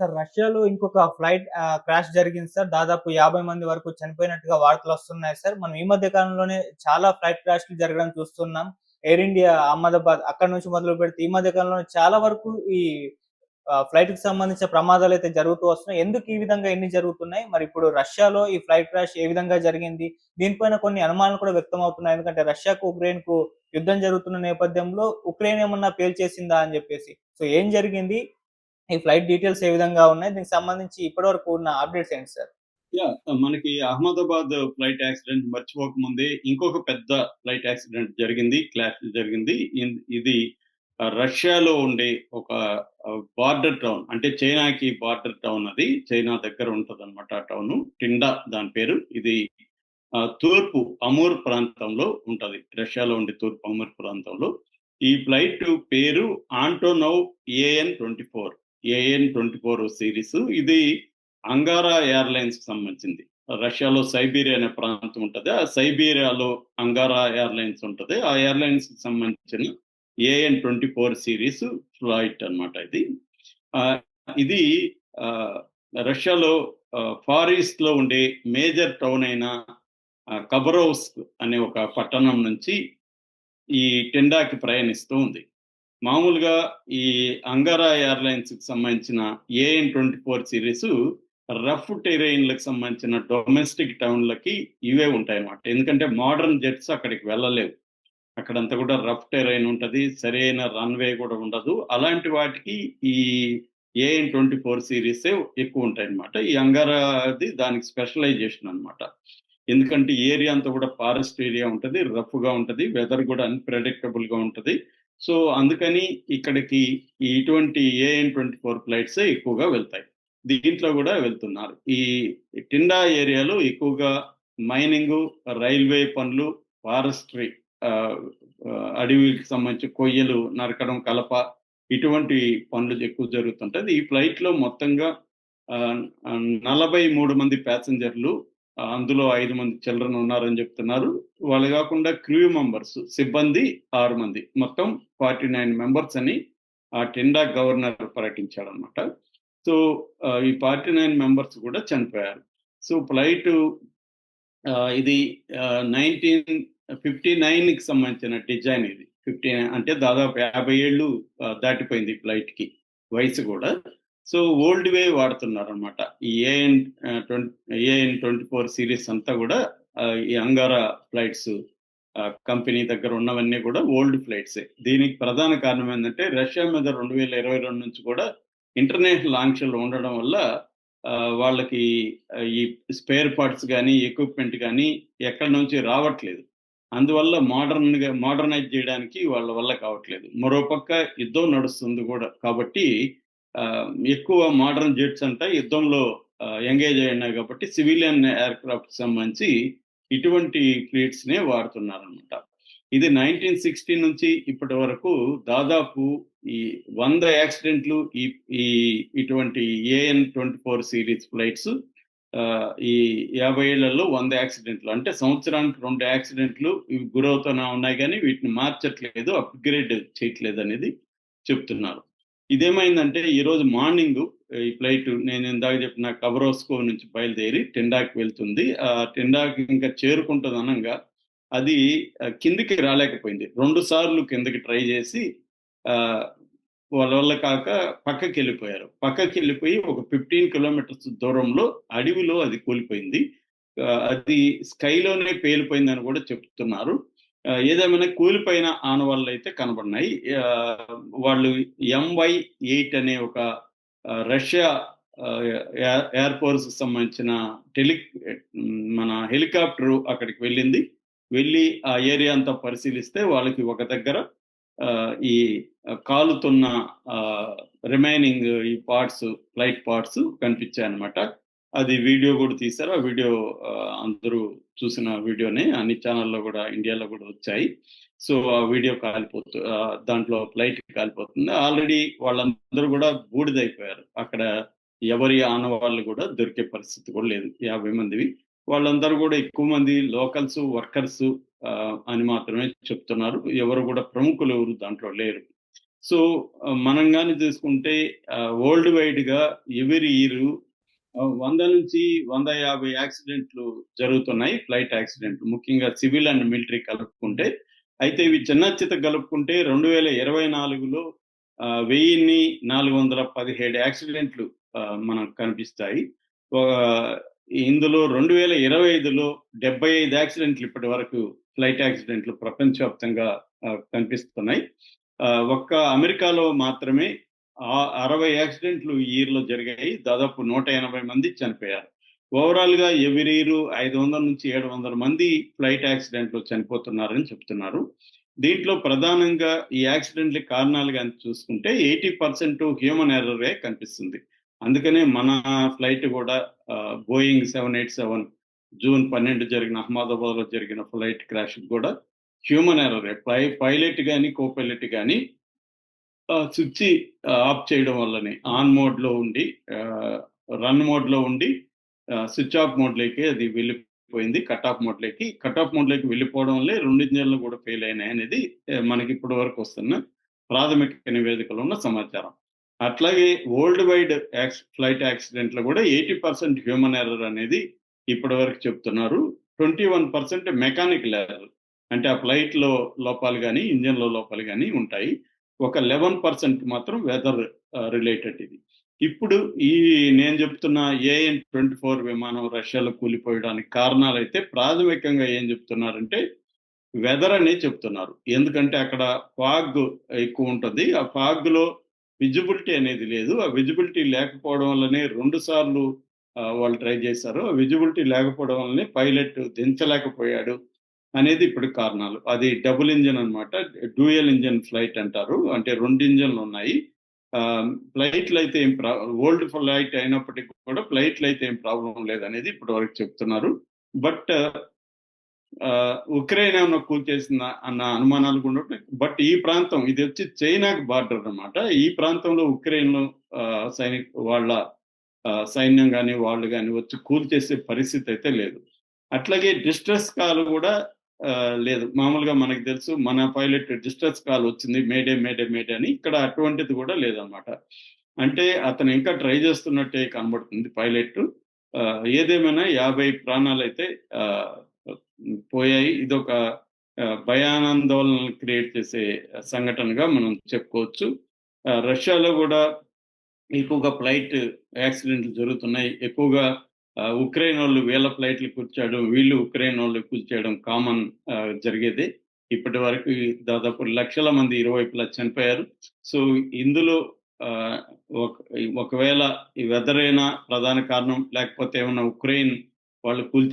Sir రష్యాలో ఇంకొక flight crash జరిగింది సార్. దాదాపు 50 మంది వరకు చనిపోయినట్టుగా వార్తలు వస్తున్నాయి సార్. మనం ఈ మధ్య కాలంలోనే చాలా ఫ్లైట్ క్రాష్‌లు జరగడం చూస్తున్నాం. ఎయిర్ ఇండియా అహ్మదాబాద్ అక్కడ నుంచి మొదలు పెడితే ఈ మధ్య కాలంలో చాలా వరకు ఈ ఫ్లైట్కి సంబంధించిన ప్రమాదాలు అయితే జరుగుతూ వస్తున్నాయి. ఎందుకు ఈ విధంగా ఎన్ని జరుగుతున్నాయి? మరి ఇప్పుడు రష్యాలో ఈ ఫ్లైట్ క్రాష్ ఏ విధంగా జరిగింది? దీనిపైన కొన్ని అనుమానాలు కూడా వ్యక్తం అవుతున్నాయి ఎందుకంటే రష్యాకు, ఉక్రెయిన్కు యుద్ధం జరుగుతున్న నేపథ్యంలో ఉక్రెయిన్ ఏమన్నా పేల్చేసిందా అని చెప్పేసి సో ఏం జరిగింది? ఈ ఫ్లైట్ డీటెయిల్స్ ఏ విధంగా ఉన్నాయి? దీనికి సంబంధించి ఇప్పటివరకు ఉన్న అప్డేట్స్ ఏంటి సార్? మనకి అహ్మదాబాద్ ఫ్లైట్ యాక్సిడెంట్ మర్చిపోకముందే ఇంకొక పెద్ద ఫ్లైట్ యాక్సిడెంట్ జరిగింది. క్లాష్ జరిగింది. ఇది రష్యాలో ఉండే ఒక బార్డర్ టౌన్ అంటే చైనాకి బార్డర్ టౌన్ అది. చైనా దగ్గర ఉంటదన్నమాట ఆ టౌన్ టిండా దాని పేరు. ఇది తూర్పు అమూర్ ప్రాంతంలో ఉంటది. రష్యాలో ఉండే తూర్పు అమూర్ ప్రాంతంలో. ఈ ఫ్లైట్ పేరు ఏఎన్ ట్వంటీ ఫోర్ సిరీస్ ఇది అంగారా ఎయిర్‌లైన్స్‌కి సంబంధించింది. రష్యాలో సైబీరియా అనే ప్రాంతం ఉంటది. ఆ సైబీరియాలో అంగారా ఎయిర్‌లైన్స్ ఉంటది. ఆ ఎయిర్‌లైన్స్‌కి సంబంధించిన ఏఎన్-24 సీరీస్ ఫ్లైట్ అన్నమాట ఇది. ఇది రష్యాలో ఆహ్, లో ఉండే మేజర్ టౌన్ అయిన ఆహ్, అనే ఒక పట్టణం నుంచి ఈ టెండాకి ప్రయాణిస్తూ ఉంది. మామూలుగా ఈ అంగారా ఎయిర్‌లైన్స్‌కి సంబంధించిన AN twenty four series rough టెరైన్‌లకు సంబంధించిన డొమెస్టిక్ టౌన్‌లకి ఇవే ఉంటాయన్నమాట. ఎందుకంటే మోడర్న్ జెట్స్ అక్కడికి వెళ్ళలేవు. అక్కడంతా కూడా రఫ్ టెరైన్ ఉంటుంది సరైన రన్‌వే కూడా ఉండదు. అలాంటి వాటికి ఈ ఏఎన్ ట్వంటీ ఫోర్ సిరీస్ ఎక్కువ ఉంటాయి అన్నమాట ఈ అంగారాది దానికి స్పెషలైజేషన్ అన్నమాట. ఎందుకంటే ఏరియా అంతా కూడా ఫారెస్ట్ ఏరియా ఉంటుంది రఫ్‌గా ఉంటుంది వెదర్ కూడా అన్‌ప్రెడిక్టబుల్‌గా ఉంటుంది సో, అందుకని ఇక్కడికి ఇటువంటి ఏఎన్ ట్వంటీ ఫోర్ ఫ్లైట్స్ ఎక్కువగా వెళ్తాయి. దీంట్లో కూడా వెళ్తున్నారు. ఈ టిండా ఏరియాలో ఎక్కువగా మైనింగ్ రైల్వే పనులు, ఫారెస్ట్రీ అడవికి సంబంధించి కొయ్యలు నరకడం, కలప ఇటువంటి పనులు ఎక్కువ జరుగుతుంటుంది ఈ ఫ్లైట్‌లో మొత్తంగా నలభై మూడు మంది ప్యాసింజర్లు అందులో ఐదు మంది చిల్డ్రన్ ఉన్నారని చెప్తున్నారు. వాళ్ళు కాకుండా క్రూ మెంబర్స్ సిబ్బంది ఆరు మంది. మొత్తం 49 మెంబర్స్ అని ఆ టెండా గవర్నర్ ప్రకటించాడన్నమాట. సో, ఈ ఫార్టీ నైన్ మెంబర్స్ కూడా చనిపోయారు. సో, ఫ్లైట్ ఇది నైన్టీన్ ఫిఫ్టీ నైన్కి సంబంధించిన డిజైన్ ఇది. 50 అంటే దాదాపు 50 ఏళ్ళు దాటిపోయింది ఫ్లైట్‌కి వయసు కూడా. సో, ఓల్డ్ వే వాడుతున్నారు అనమాట ఈ ఏఎన్ ఆహ్, ట్వం ఏఎన్-24 సీరీస్ అంతా కూడా ఈ అంగారా ఫ్లైట్స్ కంపెనీ దగ్గర ఉన్నవన్నీ కూడా ఓల్డ్ ఫ్లైట్సే. దీనికి ప్రధాన కారణం ఏంటంటే రష్యా మీద 2022 నుంచి కూడా ఇంటర్నేషనల్ ఆంక్షలు ఉండడం వల్ల వాళ్ళకి ఈ స్పేర్ పార్ట్స్ కానీ ఎక్విప్‌మెంట్ కానీ ఎక్కడి నుంచి రావట్లేదు. అందువల్ల మోడర్న్‌గా మోడర్నైజ్ చేయడానికి వాళ్ళ వల్ల కావట్లేదు. మరోపక్క యుద్ధం నడుస్తుంది కూడా. కాబట్టి ఎక్కువ మోడర్న్ జెట్స్ అంతా యుద్ధంలో ఎంగేజ్ అయ్యున్నాయి కాబట్టి సివిలియన్ ఎయిర్‌క్రాఫ్ట్‌కి సంబంధించి ఇటువంటి ఫ్లీట్స్‌నే వాడుతున్నారనమాట ఇది 1960 నుంచి ఇప్పటి వరకు దాదాపు ఈ వంద యాక్సిడెంట్లు ఈ ఈ ఇటువంటి AN twenty four series flights ఈ 50 ఏళ్ళలో వంద యాక్సిడెంట్లు. అంటే సంవత్సరానికి రెండు యాక్సిడెంట్లు ఇవి గురవుతూనే ఉన్నాయి కానీ వీటిని మార్చట్లేదు, అప్‌గ్రేడ్ చేయట్లేదు అనేది చెప్తున్నారు. ఇదేమైందంటే ఈరోజు మార్నింగ్ ఈ ఫ్లైట్ నేను ఇందాక చెప్పిన ఖబరోవ్స్క్ నుంచి బయలుదేరి టెండాకి వెళ్తుంది. ఆ టిండాకి ఇంకా చేరుకుంటుంది అనగా అది కిందికి కిందకి రాలేకపోయింది. రెండు సార్లు కిందకి ట్రై చేసి వాళ్ళ వల్ల కాక పక్కకి వెళ్ళిపోయి ఒక 15 కిలోమీటర్స్ దూరంలో అడవిలో అది కూలిపోయింది. అది స్కైలోనే పేలిపోయిందని కూడా చెప్తున్నారు. ఏదేమైనా కూలిపోయిన ఆనవాళ్ళైతే కనబడినాయి. వాళ్ళు ఎంవై ఎయిట్ అనే ఒక రష్యా ఎయిర్ ఫోర్స్ సంబంధించిన టెలి మన హెలికాప్టరు అక్కడికి వెళ్ళింది. వెళ్ళి ఆ ఏరియా అంతా పరిశీలిస్తే వాళ్ళకి ఒక దగ్గర ఈ కాలుతున్న రిమైనింగ్ ఈ పార్ట్స్ ఫ్లైట్ పార్ట్స్ కనిపించాయి అనమాట అది వీడియో కూడా తీశారు. ఆ వీడియో అందరూ చూసిన వీడియోనే. అన్ని ఛానల్లో కూడా ఇండియాలో కూడా వచ్చాయి. సో, ఆ వీడియో కాలిపోతు దాంట్లో ఫ్లైట్ కాలిపోతుంది. ఆల్రెడీ వాళ్ళందరూ కూడా బూడిదైపోయారు. అక్కడ ఎవరి ఆనవాళ్ళు కూడా దొరికే పరిస్థితి కూడా లేదు. 50 మందివి. వాళ్ళందరూ కూడా ఎక్కువ మంది లోకల్స్, వర్కర్స్ అని మాత్రమే చెప్తున్నారు. ఎవరు కూడా ప్రముఖులు ఎవరు దాంట్లో లేరు. సో మనం గాని చూసుకుంటే వరల్డ్ వైడ్‌గా ఎవరి ఇయర్ వంద నుంచి వంద యాభై యాక్సిడెంట్లు జరుగుతున్నాయి. ఫ్లైట్ యాక్సిడెంట్లు. ముఖ్యంగా సివిల్ అండ్ మిలిటరీ కలుపుకుంటే. అయితే ఇవి చిన్నచిత కలుపుకుంటే రెండు వేల ఇరవై నాలుగులో వెయ్యిన్ని నాలుగు వందల పదిహేడు యాక్సిడెంట్లు మనకు కనిపిస్తాయి. ఇందులో రెండు వేల ఇరవై ఐదులో డెబ్బై ఐదు యాక్సిడెంట్లు ఇప్పటి వరకు ఫ్లైట్ యాక్సిడెంట్లు ప్రపంచవ్యాప్తంగా కనిపిస్తున్నాయి. ఒక్క అమెరికాలో మాత్రమే అరవై యాక్సిడెంట్లు ఈ ఇయర్‌లో జరిగాయి. దాదాపు 180 మంది చనిపోయారు. ఓవరాల్‌గా ఎవరి ఇయర్ 500-700 మంది ఫ్లైట్ యాక్సిడెంట్‌లో చనిపోతున్నారని చెప్తున్నారు. దీంట్లో ప్రధానంగా ఈ యాక్సిడెంట్‌లకి కారణాలు కానీ చూసుకుంటే 80% హ్యూమన్ ఎర్రరే కనిపిస్తుంది. అందుకనే మన ఫ్లైట్ కూడా Boeing seven eight seven June 12 జరిగిన అహ్మదాబాద్‌లో జరిగిన ఫ్లైట్ క్రాష్ కూడా హ్యూమన్ ఎర్రరే. పై పైలట్ కానీ కో పైలట్ కానీ స్విచ్ ఆఫ్ చేయడం వల్లనే ఆన్ మోడ్‌లో ఉండి రన్ మోడ్‌లో ఉండి స్విచ్ ఆఫ్ మోడ్‌లోకి అది వెళ్ళిపోయింది. కట్ ఆఫ్ మోడ్‌లోకి. కట్ ఆఫ్ మోడ్‌లోకి వెళ్ళిపోవడం వల్లే రెండు ఇంజన్లు కూడా ఫెయిల్ అయినాయి అనేది మనకి ఇప్పటి వరకు వస్తున్న ప్రాథమిక నివేదికలో ఉన్న సమాచారం. అట్లాగే వరల్డ్ వైడ్ యాక్స్ ఫ్లైట్ యాక్సిడెంట్‌లో కూడా 80% హ్యూమన్ ఎర్రర్ అనేది ఇప్పటి వరకు చెప్తున్నారు. 21% మెకానికల్ ఎర్రర్. అంటే ఆ ఫ్లైట్‌లో లోపాలు కానీ ఇంజన్లో లోపాలు కానీ ఉంటాయి. ఒక 11% మాత్రం వెదర్ రిలేటెడ్ uh, ఇది. ఇప్పుడు ఈ నేను చెప్తున్న ఏఎన్ 24 విమానం రష్యాలో కూలిపోయడానికి కారణాలు అయితే ప్రాథమికంగా ఏం చెప్తున్నారంటే వెదర్ అనే చెప్తున్నారు. ఎందుకంటే అక్కడ ఫాగ్ ఎక్కువ ఉంటుంది ఆ ఫాగ్‌లో విజిబిలిటీ అనేది లేదు. ఆ విజిబిలిటీ లేకపోవడం వల్లనే రెండు సార్లు uh, వాళ్ళు ట్రై చేశారు. ఆ విజిబిలిటీ లేకపోవడం వల్లనే పైలట్ దించలేకపోయాడు అనేది ఇప్పుడు కారణాలు. అది డబుల్ ఇంజన్ అన్నమాట. డ్యూయల్ ఇంజన్ ఫ్లైట్ అంటారు. అంటే రెండు ఇంజన్లు ఉన్నాయి. ఫ్లైట్లు అయితే ఏం ప్రా ఓల్డ్ ఫ్లైట్ అయినప్పటికీ కూడా ఫ్లైట్లు అయితే ఏం ప్రాబ్లమ్ లేదనేది ఇప్పటి వరకు చెప్తున్నారు. బట్ ఆహ్, ఉక్రెయిన్ ఏమైనా కూల్చేసిందా అన్న అనుమానాలు కూడా బట్ ఈ ప్రాంతం ఇది వచ్చి చైనాకు బార్డర్ అన్నమాట. ఈ ప్రాంతంలో ఉక్రెయిన్‌లో సైనిక వాళ్ళ సైన్యం కానీ వాళ్ళు కానీ వచ్చి కూల్చేసే పరిస్థితి అయితే లేదు. అట్లాగే డిస్ట్రెస్ కాల్ కూడా లేదు. మామూలుగా మనకు తెలుసు మన పైలట్ డిస్ట్రెస్ కాల్ వచ్చింది. మేడే, మేడే, మేడే అని. ఇక్కడ అటువంటిది కూడా లేదన్నమాట. అంటే అతను ఇంకా ట్రై చేస్తున్నట్టే కనబడుతుంది పైలట్. ఏదేమైనా యాభై ప్రాణాలు అయితే పోయాయి. ఇదొక భయానందోళన భయానందోళనలు క్రియేట్ చేసే సంఘటనగా మనం చెప్పుకోవచ్చు. రష్యాలో కూడా ఎక్కువగా ఫ్లైట్ యాక్సిడెంట్లు జరుగుతున్నాయి. ఎక్కువగా ఉక్రెయిన్ వాళ్ళు వీళ్ళ ఫ్లైట్‌లు కూల్చేయడం, వీళ్ళు ఉక్రెయిన్ వాళ్ళు కూల్చేయడం కామన్ జరిగేది ఇప్పటి వరకు దాదాపు లక్షల మంది ఇరువైపులా చనిపోయారు. సో, ఇందులో ఒక ఒకవేళ ఈ వెదరేనా ప్రధాన కారణం లేకపోతే ఏమైనా ఉక్రెయిన్ వాళ్ళు కూల్చి